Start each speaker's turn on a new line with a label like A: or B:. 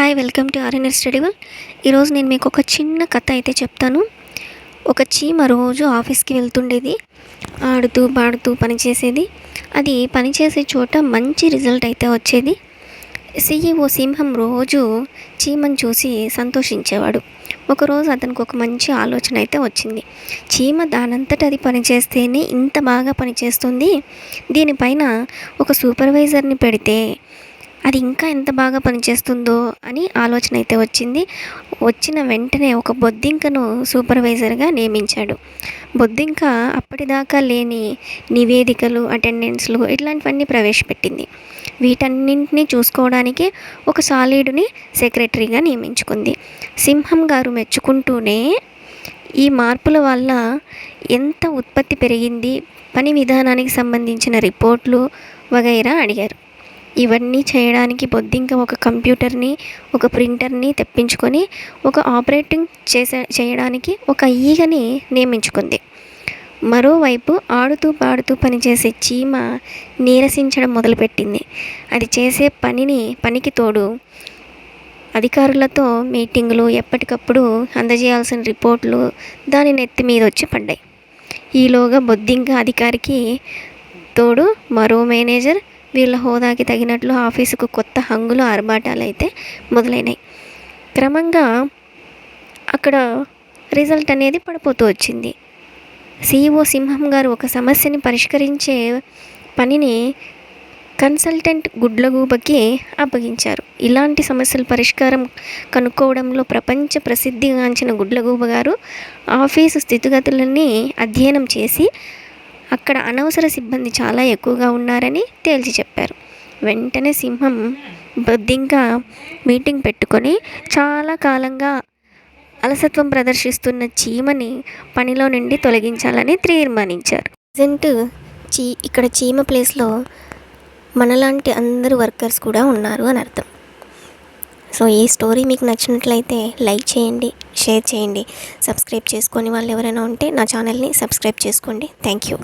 A: Hi welcome to RNS study well ఈరోజు నేను మీకు ఒక చిన్న కథ అయితే చెప్తాను. ఒక చీమ రోజు ఆఫీస్కి వెళ్తుండేది. ఆడుతూ పాడుతూ పనిచేసేది అది పనిచేసే చోట మంచి రిజల్ట్ అయితే వచ్చేది. సిఈఓ సింహం రోజు చీమను చూసి సంతోషించేవాడు. ఒకరోజు అతనికి ఒక మంచి ఆలోచన అయితే వచ్చింది. చీమ దానంతట అది పనిచేస్తేనే ఇంత బాగా పనిచేస్తుంది దీనిపైన ఒక సూపర్వైజర్ని పెడితే అది ఇంకా ఎంత బాగా పనిచేస్తుందో అని ఆలోచన అయితే వచ్చింది. వచ్చిన వెంటనే ఒక బొద్దింకను సూపర్వైజర్గా నియమించాడు. బొద్దింక అప్పటిదాకా లేని నివేదికలు అటెండెన్స్లు ఇట్లాంటివన్నీ ప్రవేశపెట్టింది. వీటన్నింటినీ చూసుకోవడానికి ఒక సాలీడుని సెక్రటరీగా నియమించుకుంది. సింహం గారు మెచ్చుకుంటూనే ఈ మార్పుల వల్ల ఎంత ఉత్పత్తి పెరిగింది పని విధానానికి సంబంధించిన రిపోర్ట్లు వగైరా అడిగారు. ఇవన్నీ చేయడానికి బొద్దింక ఒక కంప్యూటర్ని ఒక ప్రింటర్ని తెప్పించుకొని ఒక ఆపరేటింగ్ చేసే చేయడానికి ఒక ఈగని నియమించుకుంది. మరోవైపు ఆడుతూ పాడుతూ పనిచేసే చీమ నీరసించడం మొదలుపెట్టింది. అది చేసే పనిని పనికి తోడు అధికారులతో మీటింగులు ఎప్పటికప్పుడు అందజేయాల్సిన రిపోర్ట్లు దాని నెత్తి మీద వచ్చి పడ్డాయి. ఈలోగా బొద్దింక అధికారికి తోడు మరో మేనేజర్ వీళ్ళ హోదాకి తగినట్లు ఆఫీసుకు కొత్త హంగులు ఆర్భాటాలు అయితే మొదలైనాయి. క్రమంగా అక్కడ రిజల్ట్ అనేది పడిపోతూ వచ్చింది. సిఇఓ సింహం గారు ఒక సమస్యని పరిష్కరించే పనిని కన్సల్టెంట్ గుడ్లగూబకి అప్పగించారు. ఇలాంటి సమస్యల పరిష్కారం కనుక్కోవడంలో ప్రపంచ ప్రసిద్ధిగాంచిన గుడ్లగూబ గారు ఆఫీసు స్థితిగతులన్నీ అధ్యయనం చేసి అక్కడ అనవసర సిబ్బంది చాలా ఎక్కువగా ఉన్నారని తేల్చి చెప్పారు. వెంటనే సింహం బొద్దింక మీటింగ్ పెట్టుకొని చాలా కాలంగా అలసత్వం ప్రదర్శిస్తున్న చీమని పనిలో నుండి తొలగించాలని తీర్మానించారు. ప్రజెంట్ చీ ఇక్కడ చీమ ప్లేస్లో మనలాంటి అందరు వర్కర్స్ కూడా ఉన్నారు అని అర్థం. సో ఈ స్టోరీ మీకు నచ్చినట్లయితే లైక్ చేయండి షేర్ చేయండి సబ్స్క్రైబ్ చేసుకొని వాళ్ళు ఎవరైనా ఉంటే నా ఛానల్ని సబ్స్క్రైబ్ చేసుకోండి. Thank you